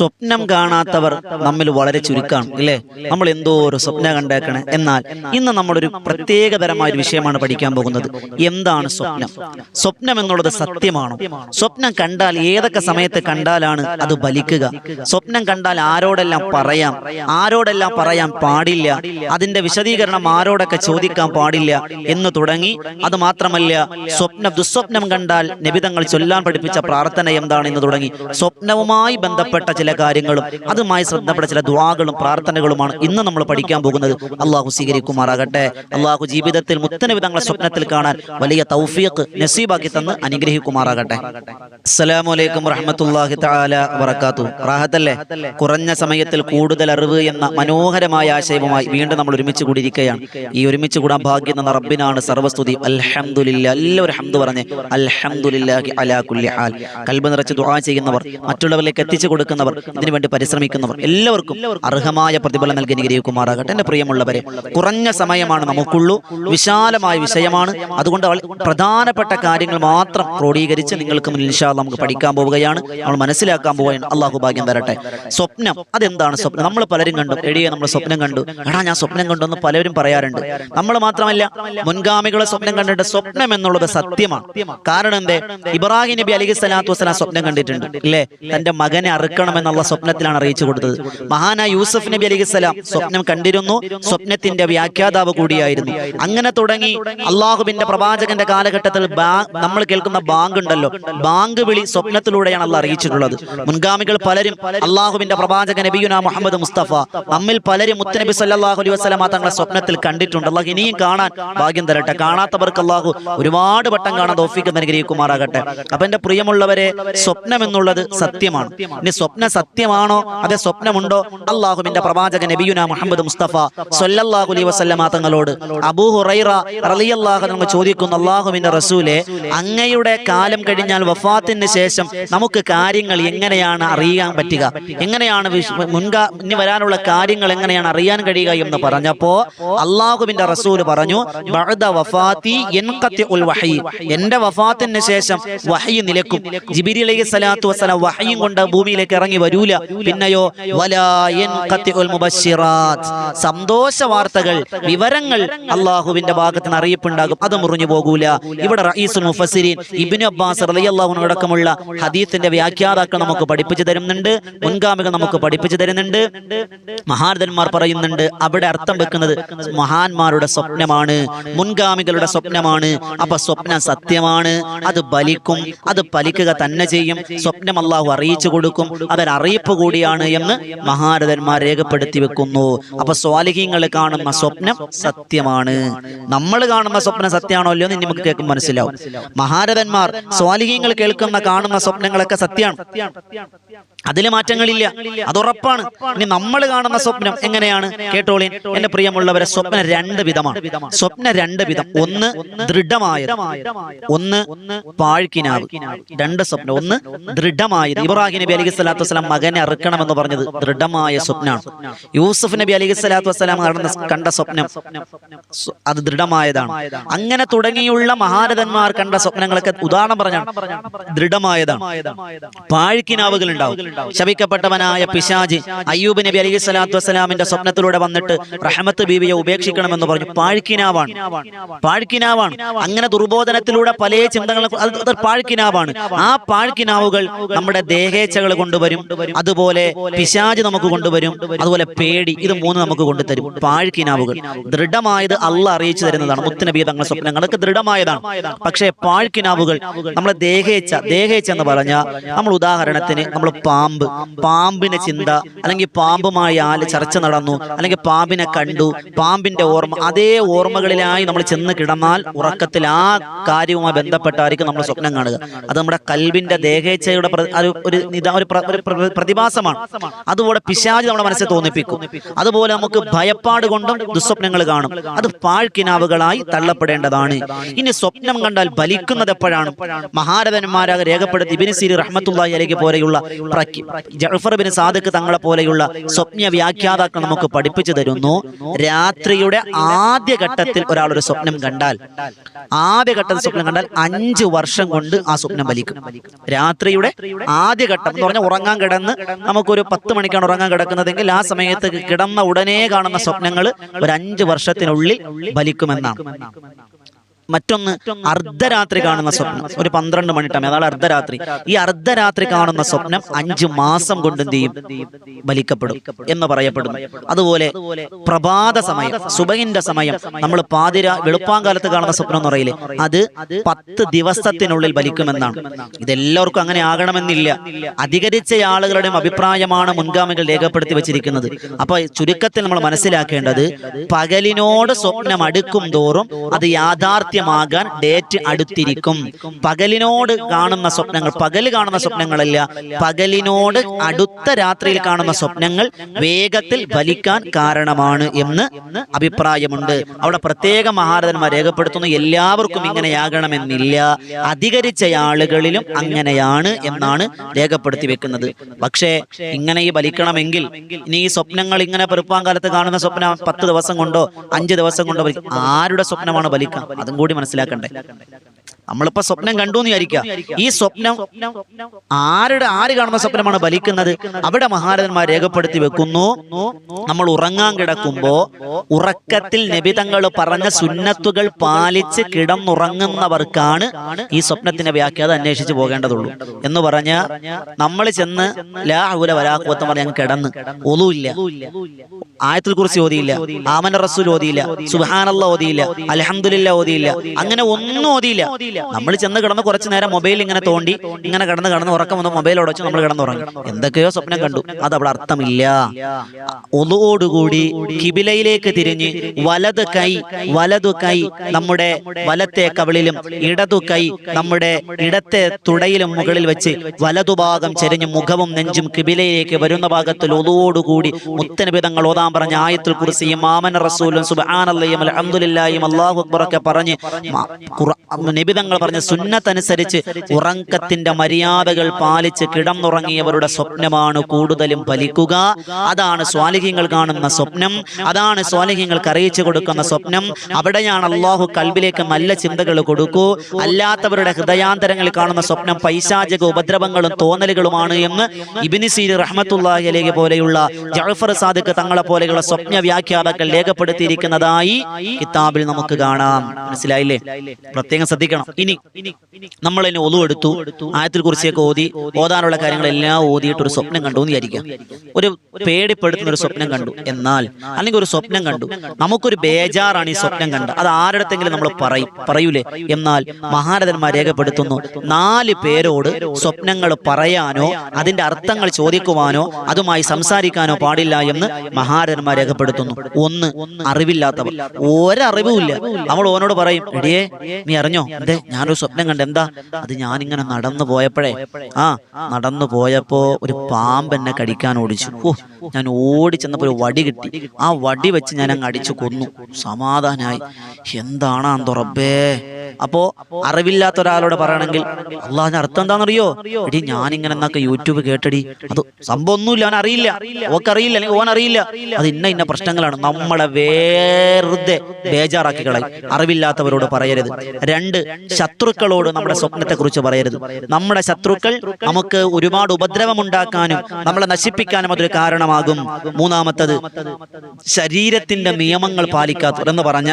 സ്വപ്നം കാണാത്തവർ നമ്മിൽ വളരെ ചുരുക്കാണ് ഇല്ലേ? നമ്മൾ എന്തോ ഒരു സ്വപ്ന കണ്ടേക്കണേ. എന്നാൽ ഇന്ന് നമ്മളൊരു പ്രത്യേകതരമായ ഒരു വിഷയമാണ് പഠിക്കാൻ പോകുന്നത്. എന്താണ് സ്വപ്നം? സ്വപ്നം എന്നുള്ളത് സത്യമാണോ? സ്വപ്നം കണ്ടാൽ ഏതൊക്കെ സമയത്ത് കണ്ടാലാണ് അത് ബലിക്കുക സ്വപ്നം കണ്ടാൽ ആരോടെല്ലാം പറയാം? ആരോടെല്ലാം പറയാൻ പാടില്ല? അതിന്റെ വിശദീകരണം ആരോടൊക്കെ ചോദിക്കാൻ പാടില്ല എന്ന് തുടങ്ങി. അത് മാത്രമല്ല സ്വപ്ന ദുസ്വപ്നം കണ്ടാൽ നിബിതങ്ങൾ ചൊല്ലാൻ പഠിപ്പിച്ച പ്രാർത്ഥന എന്താണ് എന്ന് തുടങ്ങി. സ്വപ്നവുമായി ബന്ധപ്പെട്ട ചില കാര്യങ്ങളും അതുമായി ശ്രദ്ധപ്പെട്ട ചില ദ്വാകളും പ്രാർത്ഥനകളുമാണ് ഇന്ന് നമ്മൾ പഠിക്കാൻ പോകുന്നത്. അള്ളാഹു സ്വീകരിക്കുമാറാകട്ടെ. അള്ളാഹു ജീവിതത്തിൽ മുത്തനവിധങ്ങളെ സ്വപ്നത്തിൽ കാണാൻ വലിയ തൗഫീഖ് നസീബാക്കി തന്ന് അനുഗ്രഹിക്കുമാറാകട്ടെ. അസ്സലാമലൈക്കും അലൈക്കും താല വബറകാതുഹു. റാഹത്തല്ലേ? കുറഞ്ഞ സമയത്തിൽ കൂടുതൽ അറിവ് എന്ന മനോഹരമായ ആശയവുമായി വീണ്ടും നമ്മൾ ഒരുമിച്ച് കൂടിയിരിക്കുകയാണ്. ഈ ഒരുമിച്ച് കൂടാൻ ഭാഗ്യം എന്ന റബ്ബിനാണ് സർവസ്തുതി. അൽഹംദുലില്ലാ എല്ലാവരും ഹംദ് പറഞ്ഞ് അൽഹംദുലില്ലാഹി അലാ കുല്ലി ഹാൽ. കൽബ് നിറച്ച് ദുആ ചെയ്യുന്നവർ മറ്റുള്ളവരിലേക്ക് എത്തിച്ചു കൊടുക്കുന്നവർ ഇതിനു വേണ്ടി പരിശ്രമിക്കുന്നവർ എല്ലാവർക്കും അർഹമായ പ്രതിഫലം നൽകി അനുഗ്രഹിക്കുമാറാകട്ടെ. എന്റെ പ്രിയമുള്ളവരെ കുറഞ്ഞ സമയമാണ് നമുക്കുള്ളൂ. വിശാലമായ വിഷയമാണ്. അതുകൊണ്ട് പ്രധാനപ്പെട്ട കാര്യങ്ങൾ മാത്രം ക്രോഡീകരിച്ച് നിങ്ങൾക്ക് മുന്നിൽ ഇൻഷാ നമുക്ക് പഠിക്കാൻ പോവുകയാണ്. നമ്മൾ മനസ്സിലാക്കാൻ പോവുകയാണ്. അള്ളാഹു ഭാഗ്യം വരട്ടെ സ്വപ്നം. അതെന്താണ് സ്വപ്നം. നമ്മൾ പലരും കണ്ടു. എടിയെ നമ്മൾ സ്വപ്നം കണ്ടു. എടാ ഞാൻ സ്വപ്നം കണ്ടു എന്ന് പലരും പറയാറുണ്ട്. നമ്മൾ മാത്രമല്ല മുൻഗാമികളെ സ്വപ്നം കണ്ടിട്ട് സ്വപ്നം എന്നുള്ളത് സത്യമാണ്. കാരണം എന്തേ? ഇബ്രാഹിം നബി അലി സ്വലാത്തു വസ്സലാം സ്വപ്നം കണ്ടിട്ടുണ്ട്. അല്ലേ തന്റെ മകനെ അറുക്കണം എന്നുള്ള സ്വപ്നത്തിലാണ് അറിയിച്ചു കൊടുത്തത്. മഹാനായ യൂസഫ് നബി അലി സ്വലാം സ്വപ്നം കണ്ടിരുന്നു. സ്വപ്നത്തിന്റെ വ്യാഖ്യാതാവ് കൂടിയായിരുന്നു. അങ്ങനെ തുടങ്ങി അള്ളാഹുബിന്റെ പ്രവാചകന്റെ കാലഘട്ടത്തിൽ നമ്മൾ കേൾക്കുന്ന ബാങ്ക് ഉണ്ടല്ലോ. ബാങ്ക് വിളി സ്വപ്നത്തിലൂടെയാണ് അള്ള അറിയിച്ചിട്ടുള്ളത്. മുൻഗാമികൾ പലരും അള്ളാഹുബിന്റെ പ്രവാചകൻ നബിയുന മുഹമ്മദ് മുസ്തഫ. നമ്മിൽ പലരും മുത്തനബി സല്ലാഹു അലൈഹി വസല്ലമ തങ്ങളെ സ്വപ്നത്തിൽ കണ്ടിട്ടുണ്ട്. അള്ളാഹു ഇനിയും കാണാൻ ഭാഗ്യം തരട്ടെ. കാണാത്തവർക്ക് അള്ളാഹു ഒരുപാട് വട്ടം കാണാൻ തോഫിക്ക് അനുഗ്രഹിക്കുമാറാകട്ടെ. അപ്പൊ എന്റെ പ്രിയമുള്ളവരെ സ്വപ്നം എന്നുള്ളത് സത്യമാണ് ഇനി സ്വപ്നം സത്യമാണോ? അതെ സ്വപ്നമുണ്ടോ? അള്ളാഹുവിന്റെ പ്രവാചക നബിയുന മുഹമ്മദ് മുസ്തഫ സൊല്ലാഹുലി അലൈഹി വസല്ലമ തങ്ങളോട് അബൂ ഹുറൈറ റളിയല്ലാഹു ചോദിക്കുന്നു അള്ളാഹുവിന്റെ റസൂലെ അങ്ങയുടെ കാലം കഴിഞ്ഞാൽ വഫാത്തിന് ശേഷം നമുക്ക് കാര്യങ്ങൾ എങ്ങനെയാണ് അറിയാൻ പറ്റുക? എങ്ങനെയാണ് മുൻകാ ഇനി വരാനുള്ള കാര്യങ്ങൾ എങ്ങനെയാണ് അറിയാൻ കഴിയുക എന്ന് പറഞ്ഞപ്പോ അള്ളാഹുവിന്റെ റസൂൽ പറഞ്ഞു എന്റെ വഫാത്തിന് ശേഷം വഹയി നിലക്കും. ജിബിരി അലൈഹി സ്വലാത്തു വസ്സലാം വഹയും കൊണ്ട് ഭൂമിയിലേക്ക് ഇറങ്ങി വരൂല. പിന്നെയോ സന്തോഷ വാർത്തകൾ വിവരങ്ങൾ അള്ളാഹുവിന്റെ ഭാഗത്ത് നിന്ന് അറിയിപ്പുണ്ടാകും. അത് മുറിഞ്ഞു പോകൂല. ഇവിടെ റഈസുൽ അബ്ബാസ് അടക്കമുള്ള ഹദീത്തിന്റെ വ്യാഖ്യാതാക്കൾ നമുക്ക് പഠിപ്പിച്ചു തരുന്നുണ്ട്. മുൻഗാമികൾ നമുക്ക് പഠിപ്പിച്ചു തരുന്നുണ്ട്. മഹാർദന്മാർ പറയുന്നുണ്ട് അവിടെ അർത്ഥം വെക്കുന്നത് മഹാന്മാരുടെ സ്വപ്നമാണ് മുൻഗാമികളുടെ സ്വപ്നമാണ്. അപ്പൊ സ്വപ്നം സത്യമാണ്. അത് ബലിക്കും അത് പലിക്കുക തന്നെ ചെയ്യും. സ്വപ്നം അള്ളാഹു അറിയിച്ചു കൊടുക്കും. അതൊരറിയിപ്പ് കൂടിയാണ് എന്ന് മഹാരഥന്മാർ രേഖപ്പെടുത്തി വെക്കുന്നു. അപ്പൊ സ്വാലിഹീങ്ങൾ കാണുന്ന സ്വപ്നം സത്യമാണ്. നമ്മൾ കാണുന്ന സ്വപ്നം സത്യമാണോ അല്ലയോ എന്ന് നമുക്ക് കേൾക്കും മനസ്സിലാവും. മഹാരഥന്മാർ സ്വാലിഹീങ്ങൾ കേൾക്കുന്ന കാണുന്ന സ്വപ്നങ്ങളൊക്കെ സത്യമാണ്. അതിൽ മാറ്റങ്ങളില്ല. അത് ഉറപ്പാണ്. ഇനി നമ്മൾ കാണുന്ന സ്വപ്നം എങ്ങനെയാണ്? കേട്ടോളീൻ എന്റെ പ്രിയമുള്ളവരെ സ്വപ്നം രണ്ട് വിധമാണ്. സ്വപ്നം രണ്ട് വിധം. ഒന്ന് ദൃഢമായത്. ഒന്ന് പാഴ്ക്കിനാവ് രണ്ട് സ്വപ്നം. ഒന്ന് ദൃഢമായത്. ഇബ്രാഹിം നബി അലൈഹി സ്വലാത്തു വസ്സലാം മകനെ അറുക്കണമെന്ന് പറഞ്ഞത് ദൃഢമായ സ്വപ്നമാണ് യൂസുഫ് നബി അലി സ്വലാത്തു വസ്സലാം കണ്ട സ്വപ്നം. അത് ദൃഢമായതാണ്. അങ്ങനെ തുടങ്ങിയുള്ള മഹാരഥന്മാർ കണ്ട സ്വപ്നങ്ങളൊക്കെ ഉദാഹരണം പറഞ്ഞാണ്. ദൃഢമായതാണ്. പാഴ്ക്കിനാവുകൾ ഉണ്ടാവും ശപിക്കപ്പെട്ടവനായ പിശാജ് അയ്യൂബ് നബി അലി സ്വലാത്തു വസ്സലാമിന്റെ സ്വപ്നത്തിലൂടെ വന്നിട്ട് റഹമത്ത് ബീവിയെ ഉപേക്ഷിക്കണമെന്ന് പറഞ്ഞു. പാഴ്ക്കിനാവാണ്. പാഴ്ക്കിനാവാണ്. അങ്ങനെ ദുർബോധനത്തിലൂടെ പല ചിന്തകളും പാഴ്ക്കിനാവാണ്. ആ പാഴ്ക്കിനാവുകൾ നമ്മുടെ ദേഹേച്ഛകൾ കൊണ്ടുവരും. അതുപോലെ പിശാജ് നമുക്ക് കൊണ്ടുവരും. അതുപോലെ പേടി ഇത് മൂന്ന് നമുക്ക് കൊണ്ടുതരും പാഴ്ക്കിനാവുകൾ. ദൃഢമായത് അല്ല അറിയിച്ചു തരുന്നതാണ്. മുത്തുനബി തങ്ങളുടെ സ്വപ്നങ്ങളൊക്കെ ദൃഢമായതാണ്. പക്ഷേ പാഴ്ക്കിനാവുകൾ നമ്മളെ ദേഹേച്ഛ ദേഹേച്ഛ എന്ന് പറഞ്ഞാൽ നമ്മൾ ഉദാഹരണത്തിന് നമ്മൾ പാമ്പ് പാമ്പിനെ ചിന്ത അല്ലെങ്കിൽ പാമ്പുമായി ആൽ ചർച്ച നടന്നു അല്ലെങ്കിൽ പാമ്പിനെ കണ്ടു. പാമ്പിന്റെ ഓർമ്മ അതേ ഓർമ്മകളിലായി നമ്മൾ ചെന്ന് കിടന്നാൽ ഉറക്കത്തിൽ ആ കാര്യവുമായി ബന്ധപ്പെട്ടായിരിക്കും നമ്മൾ സ്വപ്നം കാണുക. അത് നമ്മുടെ കൽവിന്റെ ദേഹേച്ഛയുടെ ഒരു- ഒരു പ്രതിഭാസമാണ്. അതുപോലെ പിശാജ് നമ്മുടെ മനസ്സിൽ തോന്നിപ്പിക്കും. അതുപോലെ നമുക്ക് ഭയപ്പാട് കൊണ്ടും ദുസ്വപ്നങ്ങൾ കാണും. അത് പാഴ്ക്കിനാവുകളായി തള്ളപ്പെടേണ്ടതാണ്. ഇനി സ്വപ്നം കണ്ടാൽ ബലിക്കുന്നത് എപ്പോഴാണ്? മഹാരഥന്മാരാകെ രേഖപ്പെടുത്തി ഇബിന് സിരി റഹ്മത്തുള്ളാഹി അലൈഹി പോലെയുള്ള ജഫർ ബിൻ സാദിഖ് തങ്ങളെ പോലെയുള്ള സ്വപ്ന വ്യാഖ്യാതാക്കൾ നമുക്ക് പഠിപ്പിച്ചു തരുന്നു. രാത്രിയുടെ ആദ്യ ഘട്ടത്തിൽ ഒരാൾ ഒരു സ്വപ്നം കണ്ടാൽ ആദ്യ ഘട്ടത്തിൽ സ്വപ്നം കണ്ടാൽ അഞ്ച് വർഷം കൊണ്ട് ആ സ്വപ്നം ബലിക്കും രാത്രിയുടെ ആദ്യ ഘട്ടം എന്ന് പറഞ്ഞാൽ ഉറങ്ങാൻ കിടന്ന് നമുക്കൊരു പത്ത് മണിക്കാണ് ഉറങ്ങാൻ കിടക്കുന്നതെങ്കിൽ ആ സമയത്ത് കിടന്ന ഉടനെ കാണുന്ന സ്വപ്നങ്ങൾ ഒരു അഞ്ച് വർഷത്തിനുള്ളിൽ ബലിക്കുമെന്നാണ് മറ്റൊന്ന് അർദ്ധരാത്രി കാണുന്ന സ്വപ്നം. ഒരു പന്ത്രണ്ട് മണി ടൈം അതാണ് അർദ്ധരാത്രി. ഈ അർദ്ധരാത്രി കാണുന്ന സ്വപ്നം അഞ്ചു മാസം കൊണ്ട് എന്ത് ചെയ്യും? ബലിക്കപ്പെടും എന്ന് പറയപ്പെടുന്നു. അതുപോലെ പ്രഭാത സമയം സുബഹിന്റെ സമയം. നമ്മൾ പാതിര വെളുപ്പാങ്കാലത്ത് കാണുന്ന സ്വപ്നം എന്ന് പറയില്ലേ? അത് പത്ത് ദിവസത്തിനുള്ളിൽ ബലിക്കുമെന്നാണ് ഇതെല്ലാവർക്കും അങ്ങനെ ആകണമെന്നില്ല. അധികരിച്ച ആളുകളുടെയും അഭിപ്രായമാണ് മുൻഗാമികൾ രേഖപ്പെടുത്തി വെച്ചിരിക്കുന്നത്. അപ്പൊ ചുരുക്കത്തിൽ നമ്മൾ മനസ്സിലാക്കേണ്ടത് പകലിനോട് സ്വപ്നം അടുക്കും തോറും അത് യാഥാർത്ഥ്യമാകാൻ ഡേറ്റ് അടുത്തിരിക്കും. പകലിനോട് കാണുന്ന സ്വപ്നങ്ങൾ പകൽ കാണുന്ന സ്വപ്നങ്ങളല്ല പകലിനോട് അടുത്ത രാത്രിയിൽ കാണുന്ന സ്വപ്നങ്ങൾ വേഗത്തിൽ ഫലിക്കാൻ കാരണമാണ് എന്ന് അഭിപ്രായമുണ്ട്. അവിടെ പ്രത്യേക മഹാരഥന്മാർ രേഖപ്പെടുത്തുന്നു എല്ലാവർക്കും ഇങ്ങനെയാകണമെന്നില്ല. അധികരിച്ച ആളുകളിലും അങ്ങനെയാണ് എന്നാണ് രേഖപ്പെടുത്തി വെക്കുന്നത്. പക്ഷേ ഇങ്ങനെ ഈ വലിക്കണമെങ്കിൽ ഇനി ഈ സ്വപ്നങ്ങൾ ഇങ്ങനെ പെരുപ്പാങ്കാലത്ത് കാണുന്ന സ്വപ്നം പത്ത് ദിവസം കൊണ്ടോ അഞ്ച് ദിവസം കൊണ്ടോ ആരുടെ സ്വപ്നമാണ് ഫലിക്കുക? അതും കൂടി മനസ്സിലാക്കണ്ടേ? നമ്മളിപ്പോ സ്വപ്നം കണ്ടു എന്ന് വിചാരിക്കുക ഈ സ്വപ്നം ആരുടെ ആര് കാണുന്ന സ്വപ്നമാണ് ബലിക്കുന്നത് അവിടെ മഹാരഥന്മാർ രേഖപ്പെടുത്തി വെക്കുന്നു. നമ്മൾ ഉറങ്ങാൻ കിടക്കുമ്പോ ഉറക്കത്തിൽ നബിതങ്ങൾ പറഞ്ഞ സുന്നത്തുകൾ പാലിച്ച് കിടന്നുറങ്ങുന്നവർക്കാണ് ഈ സ്വപ്നത്തിന്റെ വ്യാഖ്യാതം അന്വേഷിച്ച് പോകേണ്ടതുള്ളൂ. എന്ന് പറഞ്ഞ നമ്മൾ ചെന്ന് ലാ ഹൗല വലാഖുവത്തം പറഞ്ഞ് അങ്ങ് കിടന്ന്. ഒന്നുമില്ല ആയത്തിൽ കുറിച്ച് ഓതിയില്ല. ആമന റസൂൽ ഓതിയില്ല. സുഹാനല്ല ഓതിയില്ല. അലഹമുല്ല ഓതിയില്ല. അങ്ങനെ ഒന്നും ഓതിയില്ല. നമ്മൾ ചെന്ന് കിടന്ന് കുറച്ച് നേരം മൊബൈൽ ഇങ്ങനെ തോണ്ടി ഇങ്ങനെ കിടന്ന് കിടന്ന് ഉറക്കം വന്ന് മൊബൈൽ ഉടച്ച് നമ്മൾ കിടന്നുറങ്ങി. എന്തൊക്കെയോ സ്വപ്നം കണ്ടു. അത് അവിടെ അർത്ഥമില്ല. ഒതുവോടുകൂടി കിബിലയിലേക്ക് തിരിഞ്ഞ് വലത് കൈ വലതു കൈ നമ്മുടെ വലത്തെ കവിളിലും ഇടതു കൈ നമ്മുടെ ഇടത്തെ തുടയിലും മുകളിൽ വെച്ച് വലതുഭാഗം ചെരിഞ്ഞ് മുഖവും നെഞ്ചും കിബിലയിലേക്ക് വരുന്ന ഭാഗത്തിൽ ഒതുവോടുകൂടി മുത്തനബിതങ്ങൾ ഓതാൻ പറഞ്ഞ ആയത്തിൽ കുറിസിയും മാമന റസൂലും സുബാനല്ലയും അലഹമുല്ലായും അള്ളാഹു അക്ബറൊക്കെ പറഞ്ഞ് മ- നിബിതങ്ങൾ പറഞ്ഞ സുന്നത്തനുസരിച്ച് ഉറക്കത്തിന്റെ മര്യാദകൾ പാലിച്ച് കിടന്നുറങ്ങിയവരുടെ സ്വപ്നമാണ് കൂടുതലും ഫലിക്കുക. അതാണ് സ്വാലിഹ്യങ്ങൾ കാണുന്ന സ്വപ്നം. അതാണ് സ്വാലിഹ്യങ്ങൾക്ക് അറിയിച്ചു കൊടുക്കുന്ന സ്വപ്നം. അവിടെയാണ് അള്ളാഹു കൽബിലേക്ക് നല്ല ചിന്തകൾ കൊടുക്കൂ. അല്ലാത്തവരുടെ ഹൃദയാന്തരങ്ങളിൽ കാണുന്ന സ്വപ്നം പൈശാചക ഉപദ്രവങ്ങളും തോന്നലുകളുമാണ് എന്ന് ഇബിനിസീർ റഹ്മത്തുല്ലാഹിലേക്ക് അലൈഹി പോലെയുള്ള ജഅഫർ സാദിഖ് തങ്ങളെ പോലെയുള്ള സ്വപ്ന വ്യാഖ്യാതാക്കൾ രേഖപ്പെടുത്തിയിരിക്കുന്നതായി കിതാബിൽ നമുക്ക് കാണാം. മനസ്സിലായില്ലേ? പ്രത്യേകം ശ്രദ്ധിക്കണം. ഇനി നമ്മൾ എന്നെ ഒതു എടുത്തു ആയത്തിൽ കുറിച്ചൊക്കെ ഓതി ഓതാനുള്ള കാര്യങ്ങളെല്ലാം ഓതിയിട്ട് ഒരു സ്വപ്നം കണ്ടു എന്ന് വിചാരിക്കാം ഒരു പേടിപ്പെടുത്തുന്ന ഒരു സ്വപ്നം കണ്ടു. എന്നാൽ അല്ലെങ്കിൽ ഒരു സ്വപ്നം കണ്ടു. നമുക്കൊരു ബേജാറാണ് ഈ സ്വപ്നം കണ്ട അത് ആരുടെത്തെങ്കിലും നമ്മൾ പറയും. പറയൂലേ? എന്നാൽ മഹാരഥന്മാർ രേഖപ്പെടുത്തുന്നു നാല് പേരോട് സ്വപ്നങ്ങൾ പറയാനോ അതിന്റെ അർത്ഥങ്ങൾ ചോദിക്കുവാനോ അതുമായി സംസാരിക്കാനോ പാടില്ല എന്ന് മഹാരഥന്മാർ രേഖപ്പെടുത്തുന്നു. ഒന്ന് അറിവില്ലാത്തവർ. ഒരറിവുമില്ല. നമ്മൾ ഓനോട് പറയും എടിയേ നീ അറിഞ്ഞോ? എന്തേ? ഞാനൊരു സ്വപ്നം കണ്ടു എന്താ? അത് ഞാനിങ്ങനെ നടന്നു പോയപ്പോഴേ ആ നടന്നു പോയപ്പോ ഒരു പാമ്പ് എന്നെ കടിക്കാൻ ഓടിച്ചു. ഓ ഞാൻ ഓടി ചെന്നപ്പോ ഒരു വടി കിട്ടി. ആ വടി വെച്ച് ഞാൻ അങ്ങ് അടിച്ചു കൊന്നു. സമാധാനായി. എന്താണ് അന്തറബേ അപ്പോ അറിവില്ലാത്ത ഒരാളോട് പറയണമെങ്കിൽ അള്ളാഹിന് അർത്ഥം എന്താണെന്നറിയോ? എടി ഞാനിങ്ങനെ എന്നൊക്കെ യൂട്യൂബ് കേട്ടടി. അത് സംഭവം ഒന്നുമില്ല അവൻ അറിയില്ല ഓക്കറിയില്ല അല്ലെങ്കിൽ ഓൻ അറിയില്ല അത് ഇന്ന ഇന്ന പ്രശ്നങ്ങളാണ്. നമ്മളെ വേറെ ബേജാറാക്കി കളയും. അറിവില്ലാത്തവരോട് പറയരുത്. രണ്ട് ശത്രുക്കളോട് നമ്മുടെ സ്വപ്നത്തെ കുറിച്ച് പറയരുത്. നമ്മുടെ ശത്രുക്കൾ നമുക്ക് ഒരുപാട് ഉപദ്രവം ഉണ്ടാക്കാനും നമ്മളെ നശിപ്പിക്കാനും അതൊരു കാരണമാകും. മൂന്നാമത്തത് ശരീരത്തിന്റെ നിയമങ്ങൾ പാലിക്കാത്തവർ എന്ന് പറഞ്ഞ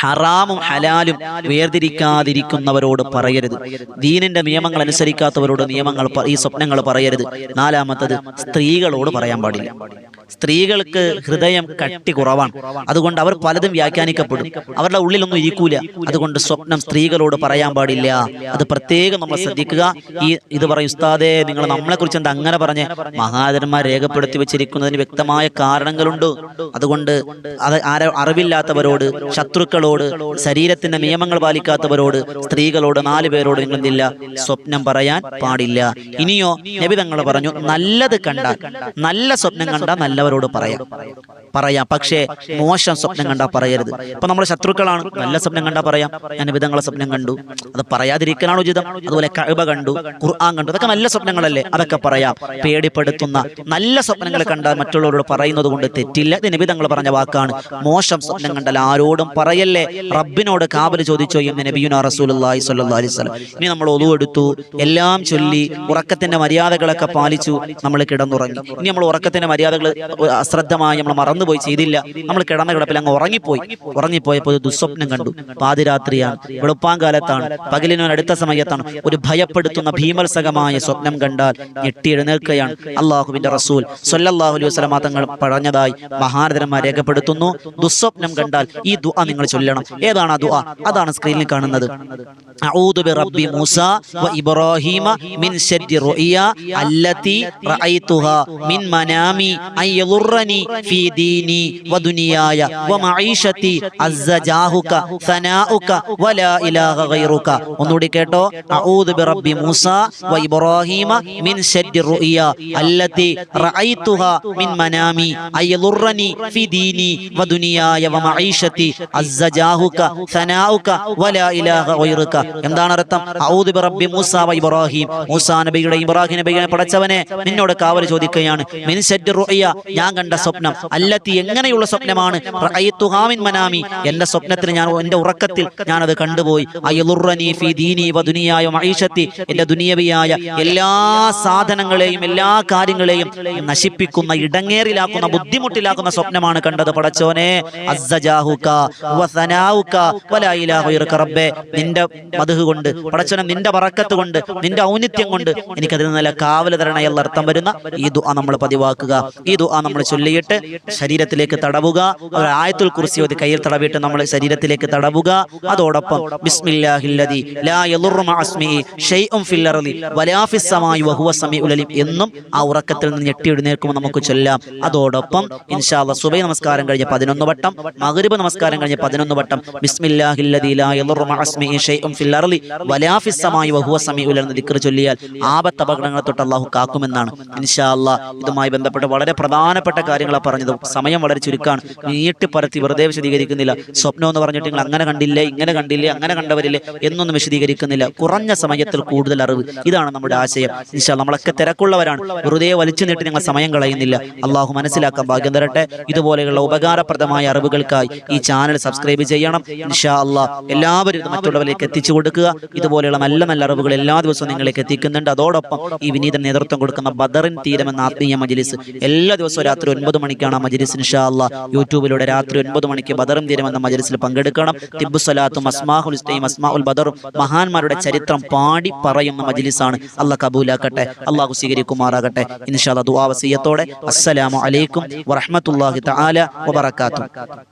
ഹറാമും ഹലാലും വേർതിരിക്കാതിരിക്കുന്നവരോട് പറയരുത്. ദീനിന്റെ നിയമങ്ങൾ അനുസരിക്കാത്തവരോട് നിയമങ്ങൾ ഈ സ്വപ്നങ്ങൾ പറയരുത്. നാലാമത്തത് സ്ത്രീകളോട് പറയാൻ പാടില്ല. സ്ത്രീകൾക്ക് ഹൃദയം കട്ടി കുറവാണ്. അതുകൊണ്ട് അവർ പലതും വ്യാഖ്യാനിക്കപ്പെടും. അവരുടെ ഉള്ളിലൊന്നും ഇരിക്കൂല. അതുകൊണ്ട് സ്വപ്നം സ്ത്രീകളോട് പറയാൻ പാടില്ല. അത് പ്രത്യേകം നമ്മൾ ശ്രദ്ധിക്കുക. ഈ ഇത് പറയും ഉസ്താദേ നിങ്ങൾ നമ്മളെ കുറിച്ച് എന്താ അങ്ങനെ പറഞ്ഞ്? മഹാജന്മാർ രേഖപ്പെടുത്തി വെച്ചിരിക്കുന്നതിന് വ്യക്തമായ കാരണങ്ങളുണ്ട്. അതുകൊണ്ട് അത് അറിവില്ലാത്തവരോട് ശത്രുക്കളോട് ശരീരത്തിന്റെ നിയമങ്ങൾ പാലിക്കാത്തവരോട് സ്ത്രീകളോട് നാല് പേരോട് നിങ്ങൾ എന്തില്ല? സ്വപ്നം പറയാൻ പാടില്ല. ഇനിയോ നബി തങ്ങൾ പറഞ്ഞു നല്ലത് കണ്ടാൽ നല്ല സ്വപ്നം കണ്ടാൽ നല്ല നല്ലവരോട് പറയാം. പറയാം. പക്ഷേ മോശം സ്വപ്നം കണ്ടാൽ പറയരുത്. ഇപ്പൊ നമ്മുടെ ശത്രുക്കളാണ്. നല്ല സ്വപ്നം കണ്ടാൽ പറയാം. ഞാൻ വിധങ്ങളെ സ്വപ്നം കണ്ടു. അത് പറയാതിരിക്കാനാണ് ഉചിതം. അതുപോലെ കഴിവ കണ്ടു ഖുർആൻ കണ്ടു. അതൊക്കെ നല്ല സ്വപ്നങ്ങളല്ലേ? അതൊക്കെ പറയാം. പേടിപ്പെടുത്തുന്ന നല്ല സ്വപ്നങ്ങൾ കണ്ടാൽ മറ്റുള്ളവരോട് പറയുന്നത് കൊണ്ട് തെറ്റില്ല. ഇത് നിബിതങ്ങൾ പറഞ്ഞ വാക്കാണ്. മോശം സ്വപ്നം കണ്ടാൽ ആരോടും പറയല്ലേ? റബ്ബിനോട് കാവൽ ചോദിച്ചോ എന്ന് നബിയുന റസൂലുള്ളാഹി സ്വല്ലല്ലാഹി അലൈഹി വസല്ലം. ഇനി നമ്മൾ ഒതു എടുത്തു. എല്ലാം ചൊല്ലി ഉറക്കത്തിന്റെ മര്യാദകളൊക്കെ പാലിച്ചു നമ്മൾ കിടന്നുറങ്ങി. ഇനി നമ്മൾ ഉറക്കത്തിന്റെ മര്യാദകൾ അശ്രദ്ധമായി നമ്മൾ മറന്നുപോയി ചെയ്തില്ല. നമ്മൾ കിടന്ന കിടപ്പിൽ അങ്ങ് ഉറങ്ങിപ്പോയി. ഉറങ്ങിപ്പോയപ്പോൾ ദുസ്വപ്നം കണ്ടു. പാതിരാത്രിയാണ്. വെളുപ്പാങ്കാലത്താണ് പകലിനോട് അടുത്ത സമയത്താണ്. ഒരു ഭയപ്പെടുത്തുന്ന ഭീമത്സകമായ സ്വപ്നം കണ്ടാൽ ഞെട്ടി എഴുന്നേൽക്കുകയാണ് അള്ളാഹുവിന്റെ റസൂൽ. സല്ലല്ലാഹു അലൈഹി വസല്ലമ തങ്ങൾ പറഞ്ഞതായി മഹാനതരന്മാർ രേഖപ്പെടുത്തുന്നു. ദുസ്വപ്നം കണ്ടാൽ ഈ ദുആ നിങ്ങൾ ചൊല്ലണം. ഏതാണ് ആ ദുആ? അതാണ് സ്ക്രീനിൽ കാണുന്നത്. അഊദു ബിറബ്ബി മൂസ വ ഇബ്രാഹിമ മിൻ ശർരി റുഇയ അല്ലതി റഅയ്തുഹാ മിൻ മനാമി യളുറനി ഫീ ദീനി വദുനിയായ ദുനിയായ അസ്സജാഹുക സനാഉക വലാ ഇലാഹ ഗൈറുക. ഒന്നുകൂടി കേട്ടോ. അഊദു ബിറബ്ബി മൂസ വ ഇബ്രാഹീമ മിൻ ശർരി റുഇയ അല്ലതി റഅയ്തുഹാ മിൻ മനാമി അൻ ഫീ ദീനി വദുനിയായ ദുനിയായ അസ്സജാഹുക സനാഉക വലാ ഇലാഹ ഗൈറുക. എന്താണ് അർത്ഥം? ഔദു ബിറബ്ബി മൂസ വ ഇബ്രാഹിം. മൂസ നബിയുടെ ഇബ്രാഹിം നബിയെ പടച്ചവനെ നിന്നോട് കാവൽ ചോദിക്കുകയാണ്. മിൻ ശദ്ദി റുഅയ ഞാൻ കണ്ട സ്വപ്നം അല്ലത്തി എങ്ങനെയുള്ള സ്വപ്നമാണ്? മനാമി. എന്റെ സ്വപ്നത്തിൽ ഞാൻ എന്റെ ഉറക്കത്തിൽ ഞാൻ അത് കണ്ടുപോയി. എന്റെ ദുനിയവിയായ എല്ലാ സാധനങ്ങളെയും എല്ലാ കാര്യങ്ങളെയും നശിപ്പിക്കുന്ന ഇടങ്ങേറിലാക്കുന്ന ബുദ്ധിമുട്ടിലാക്കുന്ന സ്വപ്നമാണ് കണ്ടത്. പടച്ചോനെ റബ്ബേ നിന്റെ മധു കൊണ്ട് പടച്ചോനെ നിന്റെ വറക്കത്ത് കൊണ്ട് നിന്റെ ഔന്നിത്യം കൊണ്ട് എനിക്ക് അതിൽ നല്ല കാവൽ തരണയുള്ള അർത്ഥം വരുന്ന ഈ ദുആ നമ്മൾ പതിവാക്കുക ഈ ദുആ നമ്മൾ ചൊല്ലിയിട്ട് ശരീരത്തിലേക്ക് തടവുക. ഒരു ആയത്തുൽ കുർസി ഒരു കയ്യിൽ തടവിട്ട് നമ്മൾ ശരീരത്തിലേക്ക് തടവുക. അതോടൊപ്പം ബിസ്മില്ലാഹില്ലദി ലാ മഅസ്മി ഷൈഉൻ ഫിൽ അർളി വലാ ഫിസ് സമായി വഹുവ സമീഉൽ അലീം എന്നും ആ ഉറക്കത്തിൽ നിന്ന് ഞെട്ടി എഴുന്നേൽക്കുമ്പോൾ നമുക്ക് ചൊല്ലാം. അതോടൊപ്പം ഇൻഷാല്ല സുബൈ നമസ്കാരം കഴിഞ്ഞ പതിനൊന്ന് വട്ടം മഗ്രിബ് നമസ്കാരം കഴിഞ്ഞ പതിനൊന്ന് വട്ടം ബിസ്മില്ലാഹില്ലദി ലാ മഅസ്മി ഷൈഉൻ ഫിൽ അർളി വലാ ഫിസ് സമായി വഹുവ സമീഉൽ എന്ന ദിക്ർ ചൊല്ലിയാൽ ആപത്ത് അപകടങ്ങളെ തൊട്ട് അള്ളാഹു കാക്കുമെന്നാണ്. ഇൻഷാല്ല ഇതുമായി ബന്ധപ്പെട്ട് വളരെ പ്രധാനപ്പെട്ട കാര്യങ്ങളാണ് പറഞ്ഞത്. സമയം വളരെ ചുരുക്കാണ്. നീട്ടി നീട്ടിപ്പരത്തി വെറുതെ വിശദീകരിക്കുന്നില്ല. സ്വപ്നം എന്ന് പറഞ്ഞിട്ട് നിങ്ങൾ അങ്ങനെ കണ്ടില്ലേ ഇങ്ങനെ കണ്ടില്ലേ അങ്ങനെ കണ്ടവരില്ലേ എന്നൊന്നും വിശദീകരിക്കുന്നില്ല. കുറഞ്ഞ സമയത്തിൽ കൂടുതൽ അറിവ്. ഇതാണ് നമ്മുടെ ആശയം. ഇൻഷാ നമ്മളൊക്കെ തിരക്കുള്ളവരാണ്. വെറുതെ വലിച്ചു നീട്ടി നിങ്ങൾ സമയം കളയുന്നില്ല. അള്ളാഹു മനസ്സിലാക്കാൻ ഭാഗ്യം തരട്ടെ. ഇതുപോലെയുള്ള ഉപകാരപ്രദമായ അറിവുകൾക്കായി ഈ ചാനൽ സബ്സ്ക്രൈബ് ചെയ്യണം. ഇൻഷാ അള്ളാഹ് എല്ലാവരും മറ്റുള്ളവരിലേക്ക് എത്തിച്ചു കൊടുക്കുക. ഇതുപോലെയുള്ള നല്ല നല്ല അറിവുകൾ എല്ലാ ദിവസവും നിങ്ങളിലേക്ക് എത്തിക്കുന്നുണ്ട്. അതോടൊപ്പം ഈ വിനീതൻ നേതൃത്വം കൊടുക്കുന്ന ബദറിൻ തീരം എന്ന ആത്മീയ മജിലിസ് എല്ലാ ദിവസവും രാത്രി ഒൻപത് മണിക്കാണ് മജിലിസ് ഇൻഷാ അള്ളാഹ് യൂട്യൂബിലൂടെ രാത്രി ഒൻപത് മണിക്ക് ബദറും തീരം എന്ന മജിലിസിൽ പങ്കെടുക്കണം. തിബു സലാത്തും അസ്മാഹുൽ ഇസ്തയും അസ്മാഉൽ ബദറും മഹാന്മാരുടെ ചരിത്രം പാടി പറയുന്ന മജിലിസാണ്. അള്ളാഹ് കബൂലാക്കട്ടെ അള്ളാഹു സ്വീകരിക്കുമാറാകട്ടെ. ഇൻഷാ അള്ളാഹ് ദുആ വസിയത്തോടെ. അസ്സലാമു അലൈക്കും വറഹ്മത്തുള്ളാഹി തആല വബറകാതുഹു.